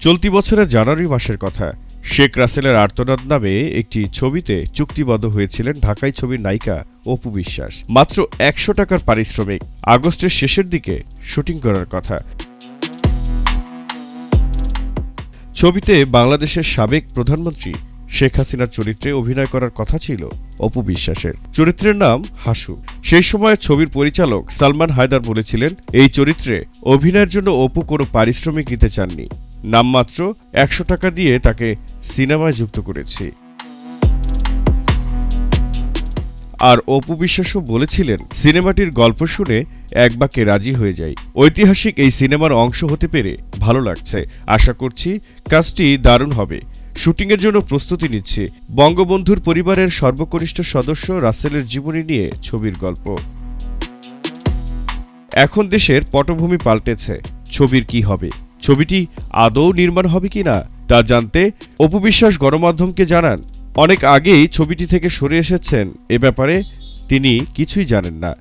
চলতি বছরের জানুয়ারি মাসের কথা। শেখ রাসেলের আর্তনাদ নামে একটি ছবিতে চুক্তিবদ্ধ হয়েছিলেন ঢাকাই ছবির নায়িকা অপু বিশ্বাস। মাত্র একশো টাকার পারিশ্রমিক, আগস্টের শেষের দিকে শুটিং করার কথা। ছবিতে বাংলাদেশের সাবেক প্রধানমন্ত্রী শেখ হাসিনার চরিত্রে অভিনয় করার কথা ছিল অপু বিশ্বাসের। চরিত্রের নাম হাসু। সেই সময় ছবির পরিচালক সালমান হায়দার বলেছিলেন, এই চরিত্রে অভিনয়ের জন্য অপু কোনো পারিশ্রমিক নিতে চাননি। নামমাত্র একশো টাকা দিয়ে তাকে সিনেমায় যুক্ত করেছি। আর অপু বিশ্বাসও বলেছিলেন, সিনেমাটির গল্প শুনে এক বাক্যে রাজি হয়ে যাই। ঐতিহাসিক এই সিনেমার অংশ হতে পেরে ভালো লাগছে। আশা করছি কাজটি দারুণ হবে। শুটিংয়ের জন্য প্রস্তুতি নিচ্ছে। বঙ্গবন্ধুর পরিবারের সর্বকনিষ্ঠ সদস্য রাসেলের জীবনী নিয়ে ছবির গল্প। এখন দেশের পটভূমি পাল্টেছে। ছবির কি হবে? ছবিটি আদৌ নির্মাণ হবে কিনা তা জানতে অপবিশ্বাস গণমাধ্যমকে জানান। অনেক আগেই ছবিটি থেকে সরে এসেছেন। এ ব্যাপারে তিনি কিছুই জানেন না।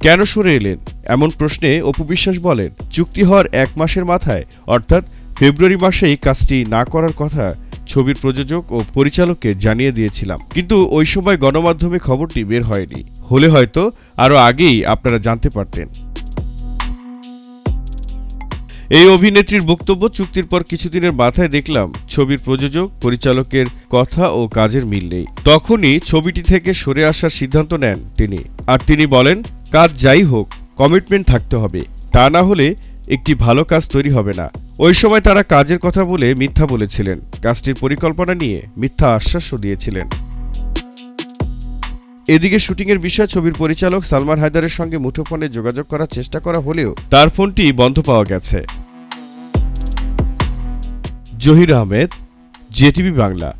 কেন সরে এলেন? এমন প্রশ্নে অপবিশ্বাস বলেন, চুক্তি হওয়ার এক মাসের মাথায়, অর্থাৎ ফেব্রুয়ারি মাসেই কাজটি না করার কথা ছবির প্রযোজক ও পরিচালককে জানিয়ে দিয়েছিলাম। কিন্তু ওই সময় গণমাধ্যমে খবরটি বের হয়নি। হলে হয়তো আরও আগেই আপনারা জানতে পারতেন। এই অভিনেত্রীর বক্তব্য চুক্তির পর কিছুদিনের মাথায় দেখলাম, ছবির প্রযোজক, পরিচালকের কথা ও কাজের মিল নেই। তখনই ছবিটি থেকে সরে আসার সিদ্ধান্ত নেন তিনি। আর তিনি বলেন, কাজ যাই হোক, কমিটমেন্ট থাকতে হবে। তা না হলে একটি ভালো কাজ তৈরি হবে না। ওই সময় তারা কাজের কথা বলে মিথ্যা বলেছিলেন। কাজটির পরিকল্পনা নিয়ে মিথ্যা আশ্বাসও দিয়েছিলেন। এদিকে শুটিংয়ের বিষয়ে ছবির পরিচালক সালমান হায়দারের সঙ্গে মুঠোফোনে যোগাযোগ করার চেষ্টা করা হলেও তার ফোনটি বন্ধ পাওয়া গেছে। জহির আহমেদ, জেটিভি বাংলা।